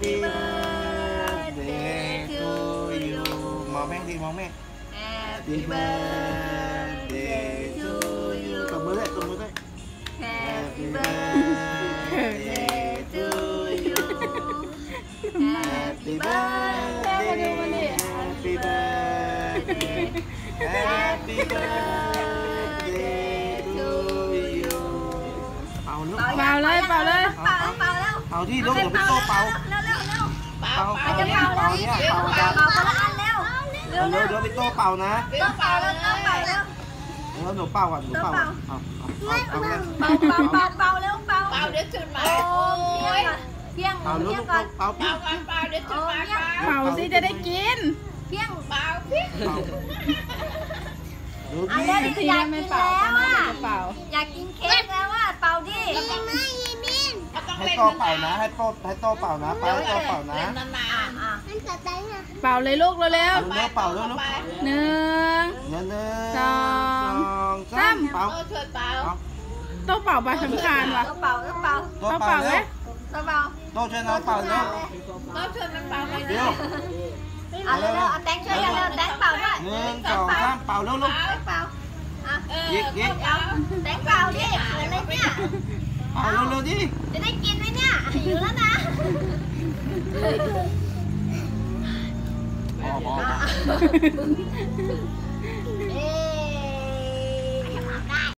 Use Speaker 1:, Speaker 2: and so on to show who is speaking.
Speaker 1: Happy birthday to you. มองแม่ดีมองแม่ eh,
Speaker 2: Happy birthday to you.
Speaker 1: ตบมือด้วยตบมือด้วย
Speaker 2: Happy birthday. To you Happy birthday.
Speaker 1: Happy birthday Happy birthday to you. เป่า
Speaker 3: เลยเป่าเลย
Speaker 2: เป่า
Speaker 1: ที่ลูกเดี๋ยวพี่โตเป่า
Speaker 2: เร็วเร็วเร็ว
Speaker 1: เป่า
Speaker 2: ใคร
Speaker 1: เป่า
Speaker 2: จะ
Speaker 1: เนี่ย
Speaker 2: เป่าแล้ว
Speaker 1: เป่าเนี่ยเป่า
Speaker 2: เป่า
Speaker 1: กัน
Speaker 2: คนละอันเร็วเร็ว
Speaker 1: เดี๋ยว
Speaker 2: เร็ว
Speaker 1: เดี๋ยวพี่โตเป่านะ
Speaker 2: ต้องเป่าแล้วต้องเป่าแล้ว
Speaker 1: แล้วหนูเป่าก่อนหนูเป่าก่อนเอาเอาเอาเอาเลย
Speaker 2: เป่าเป่าเป่าเป่าเร็วเป่า
Speaker 4: เปล่าเดี๋ยวจุดมา
Speaker 2: โอ้เพียงก่อนเพียง
Speaker 1: เป่าลูก
Speaker 2: เพียง
Speaker 1: ลูก
Speaker 2: ก่อน
Speaker 1: เป่า
Speaker 4: เปล่าก่อนเปล่าเดี๋ยวจุดมาก่อน
Speaker 3: เป่าสิจะได้กิน
Speaker 2: เพียง
Speaker 4: เปล่าพี่
Speaker 1: เป่าดู
Speaker 2: อะ
Speaker 1: ดิ
Speaker 2: เร็ว
Speaker 3: ที
Speaker 2: ดิอยาก
Speaker 3: ไม่
Speaker 2: กิน
Speaker 3: เป่า
Speaker 2: แล้ว
Speaker 3: ตอนนั้น
Speaker 2: อะ
Speaker 3: จะเป่า
Speaker 2: อยากกินเค้กแล้วอะ
Speaker 1: ให้
Speaker 4: เล่น
Speaker 1: โตเป่านะ ให้โตให้โตเป่านะไปให้โตเป่านะ
Speaker 4: เล่นนาน
Speaker 2: อ่ะ
Speaker 3: เป่าเลยลูกเร็ว
Speaker 1: เร็วเป่าเร็วลูก
Speaker 3: ๆหนึ่ง
Speaker 1: เงินหนึ่ง
Speaker 3: สอง
Speaker 1: งสามเป่า
Speaker 4: โตช่วยเปล่า
Speaker 3: ต้องเป่าไปสำคัญว่ะ
Speaker 2: ต้องเป่าต้องเป่า
Speaker 1: โตเป่าเร็ว
Speaker 2: ต้องเป่า
Speaker 1: โตช่วยน้องเป่าเร็ว
Speaker 4: โตช่วยมันเปล่าหน่อย
Speaker 1: เร็
Speaker 4: นะ
Speaker 1: ว
Speaker 2: อ่ะเร็วๆเอาแตงช่วยกันเร็วแตงเป่าด้วย
Speaker 1: หนึ่งสองสามเป่าเร็วลูก
Speaker 2: แตงเป่าอ่ะ
Speaker 4: เออ
Speaker 1: ยิกยิก
Speaker 2: เอา
Speaker 1: เป่าเร็วๆดิ
Speaker 2: จะได้กินไหมเนี่ยหิวแล้วนะ
Speaker 1: พอพอ
Speaker 2: เอ๊